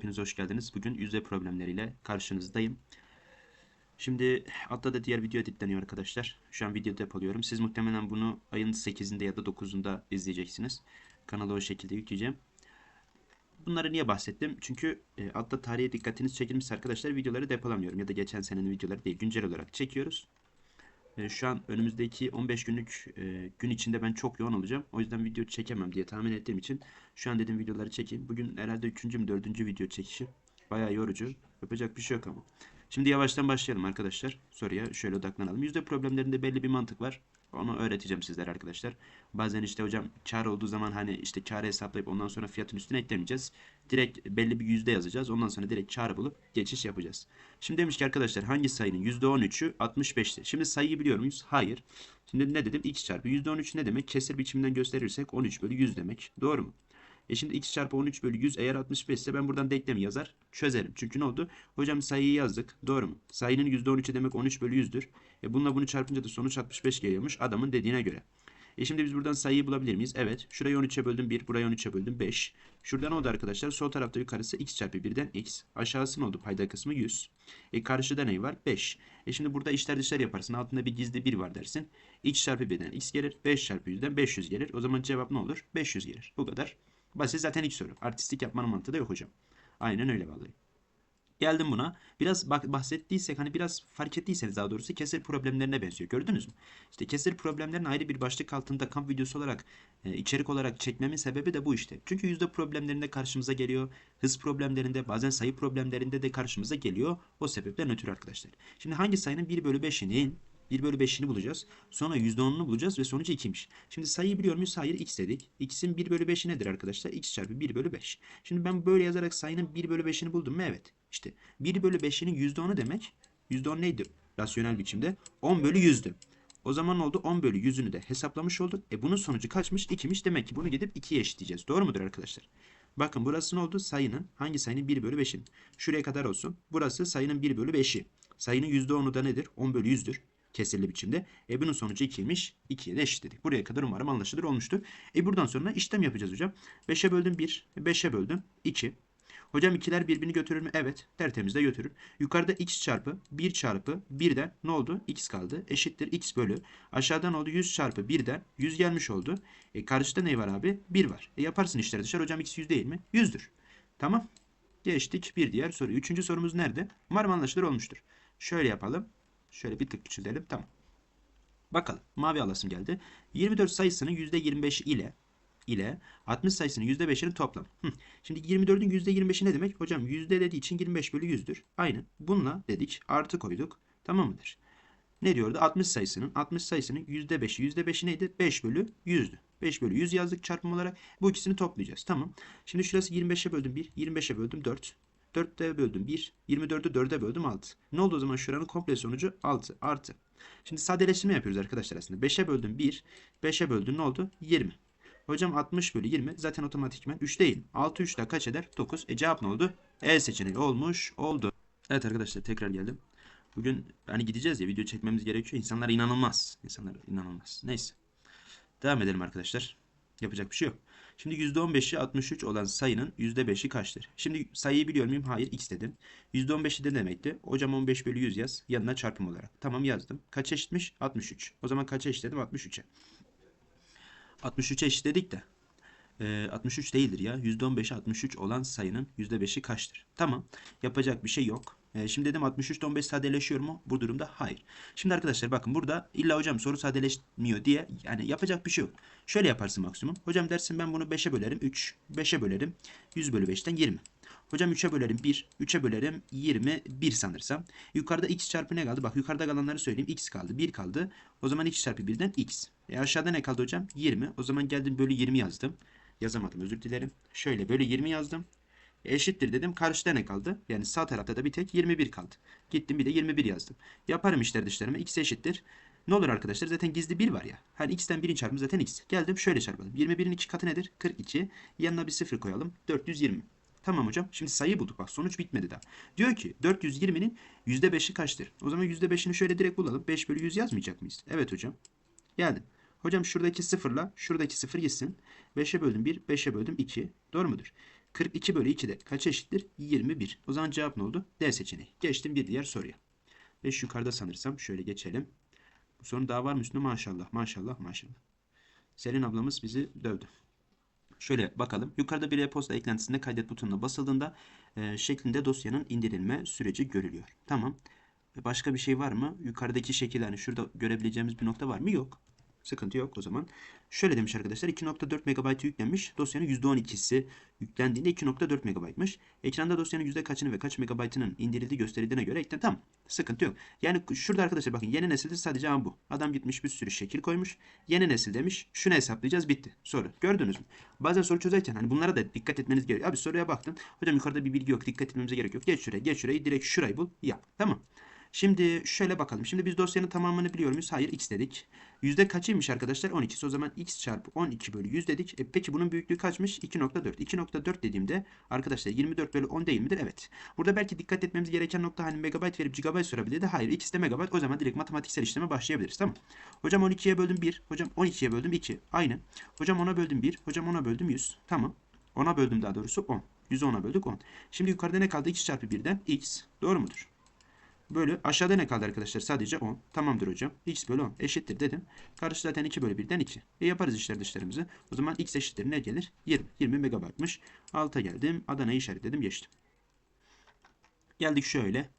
Hepiniz hoş geldiniz. Bugün yüzde problemleriyle karşınızdayım. Şimdi altta da diğer video editleniyor arkadaşlar. Şu an video depoluyorum. Siz muhtemelen bunu ayın 8'inde ya da 9'unda izleyeceksiniz. Kanala o şekilde yükleyeceğim. Bunları niye bahsettim? Çünkü e, altta tarihe dikkatiniz çekilmiş arkadaşlar. Videoları depolamıyorum ya da geçen senenin videoları değil. Güncel olarak çekiyoruz. E, şu an önümüzdeki 15 günlük e, gün içinde ben çok yoğun olacağım. O yüzden video çekemem diye tahmin ettiğim için şu an dedim videoları çekeyim. Bugün herhalde 3. mü 4. video çekişi. Bayağı yorucu. Yapacak bir şey yok ama. Şimdi yavaştan başlayalım arkadaşlar. Soruya şöyle odaklanalım. Yüzde problemlerinde belli bir mantık var. Onu öğreteceğim sizlere arkadaşlar. Bazen işte hocam kar olduğu zaman hani işte karı hesaplayıp ondan sonra fiyatın üstüne eklemeyeceğiz. Direkt belli bir yüzde yazacağız. Ondan sonra direkt karı bulup geçiş yapacağız. Şimdi demiş ki arkadaşlar hangi sayının %13'ü 65'ti? Şimdi sayıyı biliyor muyuz? Hayır. Şimdi ne dedim? x çarpı %13 ne demek? Kesir biçiminden gösterirsek 13 bölü 100 demek. Doğru mu? E şimdi x çarpı 13 bölü 100 eğer 65 ise ben buradan denklemi yazar çözerim. Çünkü ne oldu? Hocam sayıyı yazdık. Doğru mu? Sayının %13'ü demek 13 bölü 100'dür. E bununla bunu çarpınca da sonuç 65 geliyormuş adamın dediğine göre. E şimdi biz buradan sayıyı bulabilir miyiz? Evet. Şurayı 13'e böldüm 1. Burayı 13'e böldüm 5. Şuradan oldu arkadaşlar? Sol tarafta yukarısı x çarpı 1'den x. Aşağısı ne oldu? Payda kısmı 100. E karşıda ne var? 5. E şimdi burada işler dışlar yaparsın. Altında bir gizli 1 var dersin. x çarpı 1'den x gelir. 5 çarpı 100'den 500 gelir. O zaman cevap ne olur? 500 gelir. Bu kadar. Basit zaten ilk soru. Artistik yapmanın mantığı da yok hocam. Aynen öyle vallahi. Geldim buna. Biraz bahsettiysek hani biraz fark ettiyseniz daha doğrusu kesir problemlerine benziyor. Gördünüz mü? İşte kesir problemlerin ayrı bir başlık altında kamp videosu olarak e, içerik olarak çekmemin sebebi de bu işte. Çünkü yüzde problemlerinde karşımıza geliyor. Hız problemlerinde bazen sayı problemlerinde de karşımıza geliyor. O sebepten ötürü arkadaşlar. Şimdi hangi sayının 1 bölü 5'inin 1 bölü 5'ini bulacağız. Sonra %10'unu bulacağız ve sonucu 2'ymiş. Şimdi sayıyı biliyor muyuz? Hayır x dedik. x'in 1 bölü 5'i nedir arkadaşlar? x çarpı 1 bölü 5. Şimdi ben böyle yazarak sayının 1 bölü 5'ini buldum mu? Evet. İşte 1 bölü 5'inin %10'u demek. %10 neydi? Rasyonel biçimde. 10 bölü 100'dü. O zaman oldu? 10 bölü 100'ünü de hesaplamış olduk. E bunun sonucu kaçmış? 2'miş. Demek ki bunu gidip 2'ye eşitleyeceğiz. Doğru mudur arkadaşlar? Bakın burası ne oldu? Sayının hangi sayının 1 bölü 5'in? Şuraya kadar olsun. Burası sayının 1 bölü 5'i. Sayının %10'u da nedir? 10 bölü 100'dür kesirli biçimde. E bunun sonucu 2'ymiş. 2'ye de eşitledik. Buraya kadar umarım anlaşılır olmuştur. E buradan sonra işlem yapacağız hocam. 5'e böldüm 1. 5'e böldüm 2. Hocam ikiler birbirini götürür mü? Evet. Tertemiz de götürür. Yukarıda x çarpı 1 çarpı 1'den ne oldu? x kaldı. Eşittir x bölü. Aşağıdan oldu 100 çarpı 1'den 100 gelmiş oldu. E karşıda ne var abi? 1 var. E yaparsın işleri dışarı. Hocam x 100 değil mi? 100'dür. Tamam. Geçtik bir diğer soru. Üçüncü sorumuz nerede? Umarım anlaşılır olmuştur. Şöyle yapalım. Şöyle bir tık küçültelim. Tamam. Bakalım. Mavi alasım geldi. 24 sayısının %25 ile ile 60 sayısının %5'inin toplamı. Hı. Şimdi 24'ün %25'i ne demek? Hocam yüzde dediği için 25 bölü 100'dür. Aynen. Bununla dedik. Artı koyduk. Tamam mıdır? Ne diyordu? 60 sayısının 60 sayısının %5'i. %5'i neydi? 5 bölü 100'dü. 5 bölü 100 yazdık çarpım olarak. Bu ikisini toplayacağız. Tamam. Şimdi şurası 25'e böldüm 1. 25'e böldüm 4. 4'te böldüm 1. 24'ü 4'e böldüm 6. Ne oldu o zaman şuranın komple sonucu 6 artı. Şimdi sadeleştirme yapıyoruz arkadaşlar aslında. 5'e böldüm 1. 5'e böldüm ne oldu? 20. Hocam 60 bölü 20 zaten otomatikmen 3 değil. 6 3 daha kaç eder? 9. E cevap ne oldu? E seçeneği olmuş oldu. Evet arkadaşlar tekrar geldim. Bugün hani gideceğiz ya video çekmemiz gerekiyor. İnsanlar inanılmaz. İnsanlar inanılmaz. Neyse. Devam edelim arkadaşlar. Yapacak bir şey yok. Şimdi %15'i 63 olan sayının %5'i kaçtır? Şimdi sayıyı biliyor muyum? Hayır x dedim. %15'i de demekti. Hocam 15 bölü 100 yaz. Yanına çarpım olarak. Tamam yazdım. Kaç eşitmiş? 63. O zaman kaça eşitledim? 63'e. 63'e eşitledik de. E, 63 değildir ya. %15'i 63 olan sayının %5'i kaçtır? Tamam. Yapacak bir şey yok. E, şimdi dedim 63 15 sadeleşiyor mu? Bu durumda hayır. Şimdi arkadaşlar bakın burada illa hocam soru sadeleşmiyor diye yani yapacak bir şey yok. Şöyle yaparsın maksimum. Hocam dersin ben bunu 5'e bölerim 3. 5'e bölerim 100 bölü 5'ten 20. Hocam 3'e bölerim 1. 3'e bölerim 21 sanırsam. Yukarıda x çarpı ne kaldı? Bak yukarıda kalanları söyleyeyim. x kaldı. 1 kaldı. O zaman x çarpı 1'den x. E aşağıda ne kaldı hocam? 20. O zaman geldim bölü 20 yazdım. Yazamadım özür dilerim. Şöyle bölü 20 yazdım. Eşittir dedim. Karşıda ne kaldı? Yani sağ tarafta da bir tek 21 kaldı. Gittim bir de 21 yazdım. Yaparım işler dışlarıma. x eşittir. Ne olur arkadaşlar? Zaten gizli 1 var ya. Hani x'ten 1'in çarpımı zaten x. Geldim şöyle çarpalım. 21'in 2 katı nedir? 42. Yanına bir 0 koyalım. 420. Tamam hocam. Şimdi sayıyı bulduk. Bak sonuç bitmedi daha. Diyor ki 420'nin %5'i kaçtır? O zaman %5'ini şöyle direkt bulalım. 5 bölü 100 yazmayacak mıyız? Evet hocam. Geldim. Hocam şuradaki sıfırla şuradaki sıfır gitsin. 5'e böldüm 1, 5'e böldüm 2. Doğru mudur? 42 bölü 2 de kaç eşittir? 21. O zaman cevap ne oldu? D seçeneği. Geçtim bir diğer soruya. Ve şu yukarıda sanırsam. Şöyle geçelim. Bu sorun daha var mı üstünde? Maşallah, maşallah, maşallah. Selin ablamız bizi dövdü. Şöyle bakalım. Yukarıda bir e-posta eklentisinde kaydet butonuna basıldığında e, şeklinde dosyanın indirilme süreci görülüyor. Tamam. Başka bir şey var mı? Yukarıdaki şekil hani şurada görebileceğimiz bir nokta var mı? Yok. Sıkıntı yok o zaman. Şöyle demiş arkadaşlar 2.4 MB yüklenmiş. Dosyanın %12'si yüklendiğinde 2.4 MB'mış. Ekranda dosyanın yüzde kaçını ve kaç megabaytının indirildiği gösterildiğine göre eklen tamam. Sıkıntı yok. Yani şurada arkadaşlar bakın yeni nesilde sadece ama bu. Adam gitmiş bir sürü şekil koymuş. Yeni nesil demiş. Şunu hesaplayacağız bitti. Soru. Gördünüz mü? Bazen soru çözerken hani bunlara da dikkat etmeniz gerekiyor. Abi soruya baktın. Hocam yukarıda bir bilgi yok. Dikkat etmemize gerek yok. Geç şuraya. Geç şurayı. Direkt şurayı bul. Yap. Tamam. Şimdi şöyle bakalım. Şimdi biz dosyanın tamamını biliyor muyuz? Hayır x dedik. Yüzde kaçıymış arkadaşlar? 12. O zaman x çarpı 12 bölü 100 dedik. E peki bunun büyüklüğü kaçmış? 2.4. 2.4 dediğimde arkadaşlar 24 bölü 10 değil midir? Evet. Burada belki dikkat etmemiz gereken nokta hani megabayt verip gigabayt sorabilirdi. Hayır ikisi de megabayt. O zaman direkt matematiksel işleme başlayabiliriz. Tamam. Hocam 12'ye böldüm 1. Hocam 12'ye böldüm 2. Aynı. Hocam 10'a böldüm 1. Hocam 10'a böldüm 100. Tamam. 10'a böldüm daha doğrusu 10. 100'ü 10'a böldük 10. Şimdi yukarıda ne kaldı? x çarpı 1'den x. Doğru mudur? Bölü aşağıda ne kaldı arkadaşlar? Sadece 10. Tamamdır hocam. x bölü 10 eşittir dedim. Karşı zaten 2 bölü 1'den 2. E yaparız işler dışlarımızı. O zaman x eşittir ne gelir? 20. 20 megabaytmış. Alta geldim. Adana'yı işaretledim. Geçtim. Geldik şöyle.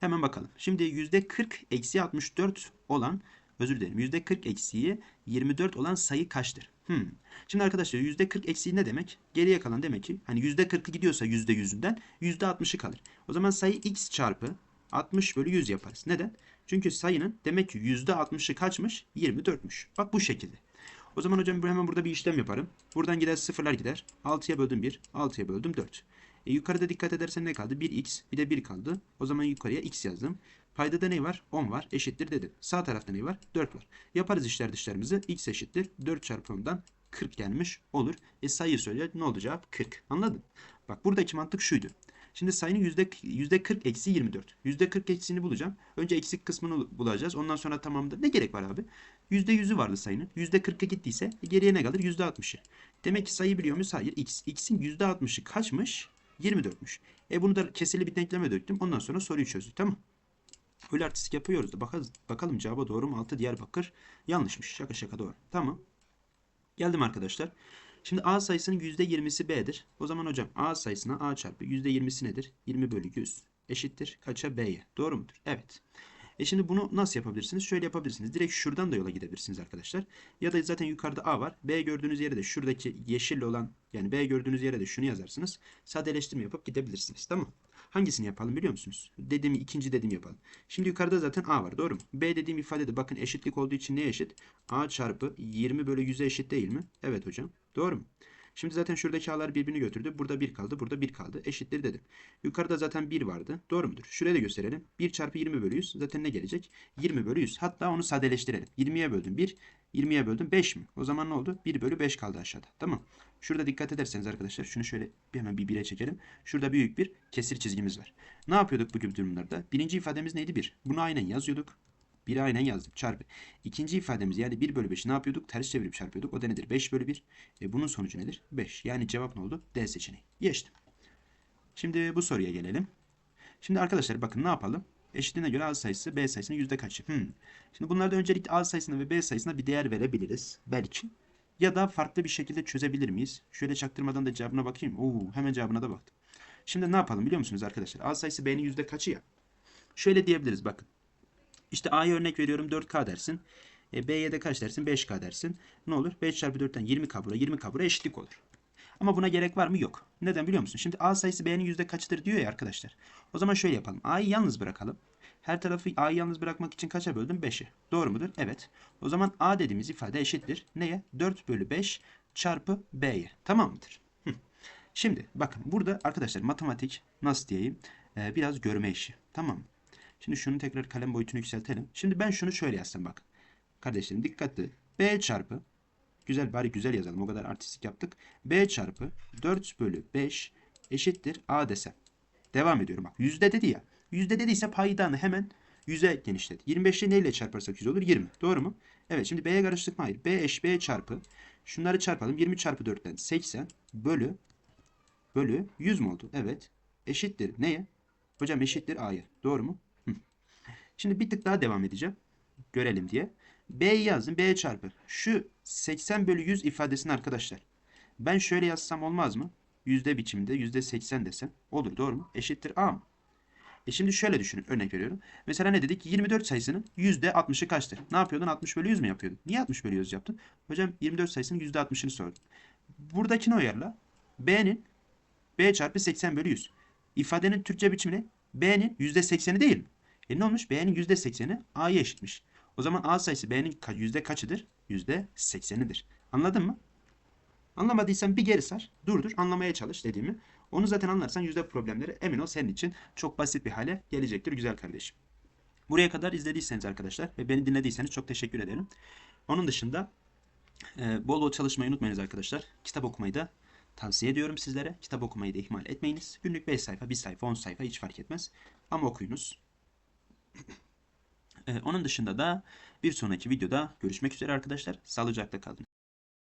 Hemen bakalım. Şimdi %40 eksi 64 olan özür dilerim. %40 eksiği 24 olan sayı kaçtır? Hmm. Şimdi arkadaşlar %40 eksiği ne demek? Geriye kalan demek ki hani %40'ı gidiyorsa %100'ünden %60'ı kalır. O zaman sayı x çarpı 60 bölü 100 yaparız. Neden? Çünkü sayının demek ki %60'ı kaçmış? 24'müş. Bak bu şekilde. O zaman hocam hemen burada bir işlem yaparım. Buradan gider sıfırlar gider. 6'ya böldüm 1, 6'ya böldüm 4. E, yukarıda dikkat edersen ne kaldı? 1x bir de 1 kaldı. O zaman yukarıya x yazdım. Paydada ne var? 10 var. Eşittir dedim. Sağ tarafta ne var? 4 var. Yaparız işler dışlarımızı. x eşittir. 4 çarpı 10'dan 40 gelmiş olur. E sayıyı söyle ne cevap? 40. Anladın? Bak buradaki mantık şuydu. Şimdi sayının yüzde, yüzde 40 eksi 24. Yüzde 40 eksiğini bulacağım. Önce eksik kısmını bulacağız. Ondan sonra tamamda ne gerek var abi? Yüzde yüzü vardı sayının. Yüzde 40'a gittiyse geriye ne kalır? Yüzde 60'ı. Demek ki sayı biliyor muyuz? Hayır. X. X'in yüzde 60'ı kaçmış? 24'müş. E bunu da kesirli bir denkleme döktüm. Ondan sonra soruyu çözdük. Tamam. Öyle artistik yapıyoruz da bakalım, bakalım cevaba doğru mu? 6 Diyarbakır yanlışmış. Şaka şaka doğru. Tamam. Geldim arkadaşlar. Şimdi A sayısının %20'si B'dir. O zaman hocam A sayısına A çarpı %20'si nedir? 20 bölü 100 eşittir. Kaça B'ye? Doğru mudur? Evet. E şimdi bunu nasıl yapabilirsiniz? Şöyle yapabilirsiniz. Direkt şuradan da yola gidebilirsiniz arkadaşlar. Ya da zaten yukarıda A var. B gördüğünüz yere de şuradaki yeşille olan yani B gördüğünüz yere de şunu yazarsınız. Sadeleştirme yapıp gidebilirsiniz. Tamam. Hangisini yapalım biliyor musunuz? Dediğim ikinci dediğim yapalım. Şimdi yukarıda zaten A var doğru mu? B dediğim ifadede bakın eşitlik olduğu için ne eşit? A çarpı 20 bölü 100'e eşit değil mi? Evet hocam. Doğru mu? Şimdi zaten şuradaki a'lar birbirini götürdü. Burada 1 kaldı. Burada 1 kaldı. Eşittir dedim. Yukarıda zaten 1 vardı. Doğru mudur? Şuraya da gösterelim. 1 çarpı 20 bölü 100. Zaten ne gelecek? 20 bölü 100. Hatta onu sadeleştirelim. 20'ye böldüm 1. 20'ye böldüm 5 mi? O zaman ne oldu? 1 bölü 5 kaldı aşağıda. Tamam. Şurada dikkat ederseniz arkadaşlar şunu şöyle bir hemen bir 1'e çekelim. Şurada büyük bir kesir çizgimiz var. Ne yapıyorduk bu gibi durumlarda? Birinci ifademiz neydi? 1. Bunu aynen yazıyorduk. 1'i aynen yazdım. Çarpı. İkinci ifademiz yani 1 bölü 5'i ne yapıyorduk? Ters çevirip çarpıyorduk. O da nedir? 5 bölü 1. E bunun sonucu nedir? 5. Yani cevap ne oldu? D seçeneği. Geçtim. Şimdi bu soruya gelelim. Şimdi arkadaşlar bakın ne yapalım? Eşitliğine göre A sayısı B sayısının yüzde kaçı? Hmm. Şimdi bunlarda öncelikle A sayısına ve B sayısına bir değer verebiliriz. Belki. Ya da farklı bir şekilde çözebilir miyiz? Şöyle çaktırmadan da cevabına bakayım. Oo, hemen cevabına da baktım. Şimdi ne yapalım biliyor musunuz arkadaşlar? A sayısı B'nin yüzde kaçı ya? Şöyle diyebiliriz bakın. İşte A'ya örnek veriyorum 4K dersin. E, B'ye de kaç dersin? 5K dersin. Ne olur? 5 çarpı 4'ten 20K bura 20K bura eşitlik olur. Ama buna gerek var mı? Yok. Neden biliyor musun? Şimdi A sayısı B'nin yüzde kaçıdır diyor ya arkadaşlar. O zaman şöyle yapalım. A'yı yalnız bırakalım. Her tarafı A'yı yalnız bırakmak için kaça böldüm? 5'e. Doğru mudur? Evet. O zaman A dediğimiz ifade eşittir. Neye? 4 bölü 5 çarpı B'ye. Tamam mıdır? Şimdi bakın burada arkadaşlar matematik nasıl diyeyim? Ee, biraz görme işi. Tamam mı? Şimdi şunu tekrar kalem boyutunu yükseltelim. Şimdi ben şunu şöyle yazsam bak. Kardeşlerim dikkatli. B çarpı güzel bari güzel yazalım. O kadar artistik yaptık. B çarpı 4 bölü 5 eşittir A desem. Devam ediyorum bak. Yüzde dedi ya. Yüzde dediyse paydanı hemen 100'e genişlet. 25'i neyle çarparsak 100 olur? 20. Doğru mu? Evet şimdi B'ye karıştık mı? Hayır. B eş B çarpı. Şunları çarpalım. 20 çarpı 4'ten 80 bölü bölü 100 mü oldu? Evet. Eşittir. Neye? Hocam eşittir A'ya. Doğru mu? Şimdi bir tık daha devam edeceğim. Görelim diye. B'yi yazdım. B çarpı. Şu 80 bölü 100 ifadesini arkadaşlar. Ben şöyle yazsam olmaz mı? Yüzde biçimde yüzde 80 desem. Olur doğru mu? Eşittir A mı? E şimdi şöyle düşünün. Örnek veriyorum. Mesela ne dedik? 24 sayısının yüzde 60'ı kaçtır? Ne yapıyordun? 60 bölü 100 mü yapıyordun? Niye 60 bölü 100 yaptın? Hocam 24 sayısının yüzde 60'ını sordum. Buradakini uyarla. B'nin B çarpı 80 bölü 100. İfadenin Türkçe biçimi ne? B'nin yüzde 80'i değil mi? E ne olmuş? B'nin yüzde 80'i A'ya eşitmiş. O zaman A sayısı B'nin yüzde kaçıdır? Yüzde 80'idir. Anladın mı? Anlamadıysan bir geri sar. Durdur. Anlamaya çalış dediğimi. Onu zaten anlarsan yüzde problemleri emin ol senin için çok basit bir hale gelecektir güzel kardeşim. Buraya kadar izlediyseniz arkadaşlar ve beni dinlediyseniz çok teşekkür ederim. Onun dışında e, bol bol çalışmayı unutmayınız arkadaşlar. Kitap okumayı da tavsiye ediyorum sizlere. Kitap okumayı da ihmal etmeyiniz. Günlük 5 sayfa, 1 sayfa, 10 sayfa hiç fark etmez. Ama okuyunuz. E, onun dışında da bir sonraki videoda görüşmek üzere arkadaşlar. Sağlıcakla kalın.